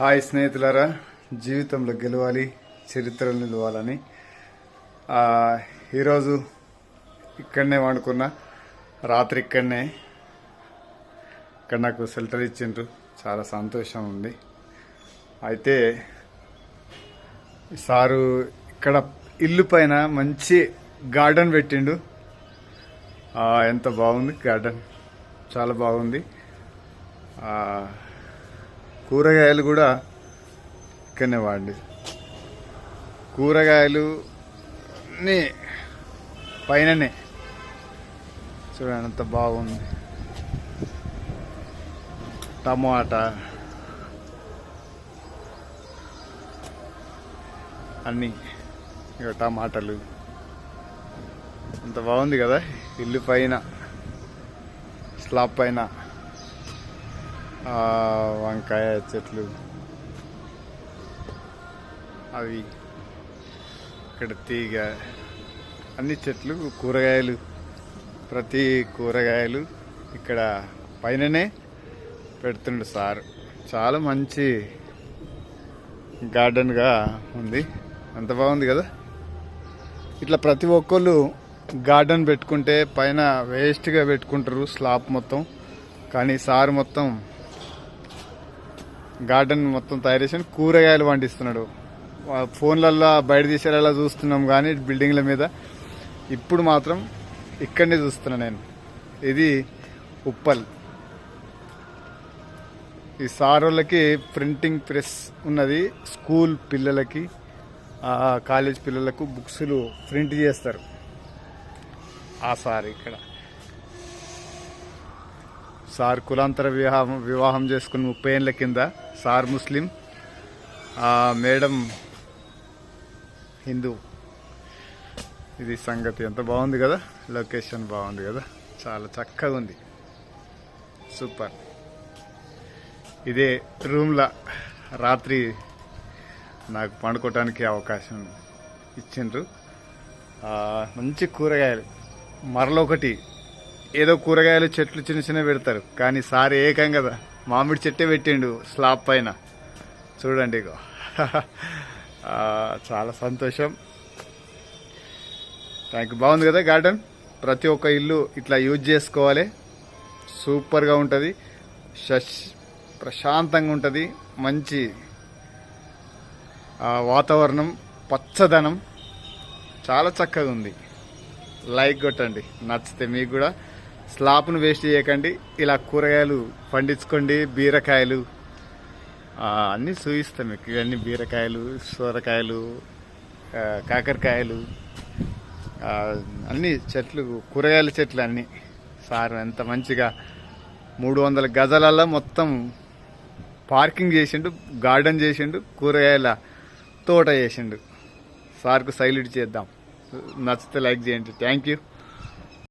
Hi స్నేహితులారా జీవితంలో గెలవాలి చరిత్రలు నిలవాలని. ఈరోజు ఇక్కడనే వండుకున్నా రాత్రి ఇక్కడనే. ఇక్కడ నాకు సెల్టర్ ఇచ్చిండ్రు చాలా సంతోషం ఉంది. అయితే సారు ఇక్కడ ఇల్లు పైన మంచి గార్డెన్ పెట్టిండు. ఎంత బాగుంది గార్డెన్. చాలా బాగుంది. కూరగాయలు కూడా ఇక్కడనే వాడి. కూరగాయలు అన్నీ పైననే. చూడండి అంత బాగుంది. టమాటా. అన్నీ ఇక టమాటాలు. అంత బాగుంది కదా ఇల్లు పైన స్లాబ్ పైన. వంకాయ చెట్లు. అవి ఇక్కడ తీగ. అన్ని చెట్లు కూరగాయలు. ప్రతి కూరగాయలు ఇక్కడ పైననే పెడుతుండు సార్. చాలా మంచి గార్డెన్గా ఉంది. అంత బాగుంది కదా? ఇట్లా ప్రతి ఒక్కళ్ళు గార్డెన్ పెట్టుకుంటే పైన వేస్ట్గా పెట్టుకుంటారు స్లాబ్ మొత్తం. కానీ సార్ మొత్తం గార్డెన్ మొత్తం తయారు చేసి కూరగాయలు పండిస్తున్నాడు. ఫోన్లలో ఫోన్లల్లో బయట తీసేలా చూస్తున్నాం కానీ బిల్డింగ్ల మీద ఇప్పుడు మాత్రం ఇక్కడనే చూస్తున్నా నేను. ఇది ఉప్పల్. ఈ సార్ వాళ్ళకి ప్రింటింగ్ ప్రెస్ ఉన్నది. స్కూల్ పిల్లలకి కాలేజ్ పిల్లలకు బుక్స్లు ప్రింట్ చేస్తారు. ఆ సార్ ఇక్కడ. సార్ కులాంతర వివాహం వివాహం చేసుకుని ముప్పై ఏళ్ళ కింద సార్ ముస్లిం మేడం హిందూ. ఇది సంగతి ఎంత బాగుంది కదా? లొకేషన్ బాగుంది కదా? చాలా చక్కగా ఉంది. సూపర్. ఇదే రూమ్లో రాత్రి నాకు పండుకోవటానికి అవకాశం ఇచ్చిండ్రు. మంచి కూరగాయలు. మరలొకటి ఏదో కూరగాయలు చెట్లు చిన్న చిన్న పెడతారు. కానీ సార్ ఏకం కదా. మామిడి చెట్టే పెట్టిండు స్లాబ్ పైన. చూడండి ఇగో. చాలా సంతోషం. థ్యాంక్ యూ బాగుంది కదా గార్డెన్? ప్రతి ఒక్క ఇల్లు ఇట్లా యూజ్ చేసుకోవాలి. సూపర్గా ఉంటుంది. షష్ ప్రశాంతంగా ఉంటుంది. మంచి వాతావరణం పచ్చదనం. చాలా చక్కగా ఉంది. లైక్ కొట్టండి. నచ్చితే మీకు కూడా. స్లాబ్ను వేస్ట్ చేయకండి. ఇలా కూరగాయలు పండించుకోండి. బీరకాయలు. అన్నీ చూపిస్తాం మీకు. ఇవన్నీ బీరకాయలు సొరకాయలు కాకరకాయలు అన్ని చెట్లు కూరగాయల చెట్లు అన్నీ. సార్ ఎంత మంచిగా. మూడు వందల గజాలలో మొత్తం పార్కింగ్ చేసిండు గార్డెన్ చేసిండు కూరగాయల తోట చేసిండు. సార్కు సైల్యూట్ చేద్దాం. నచ్చితే లైక్ చేయండి. Thank you.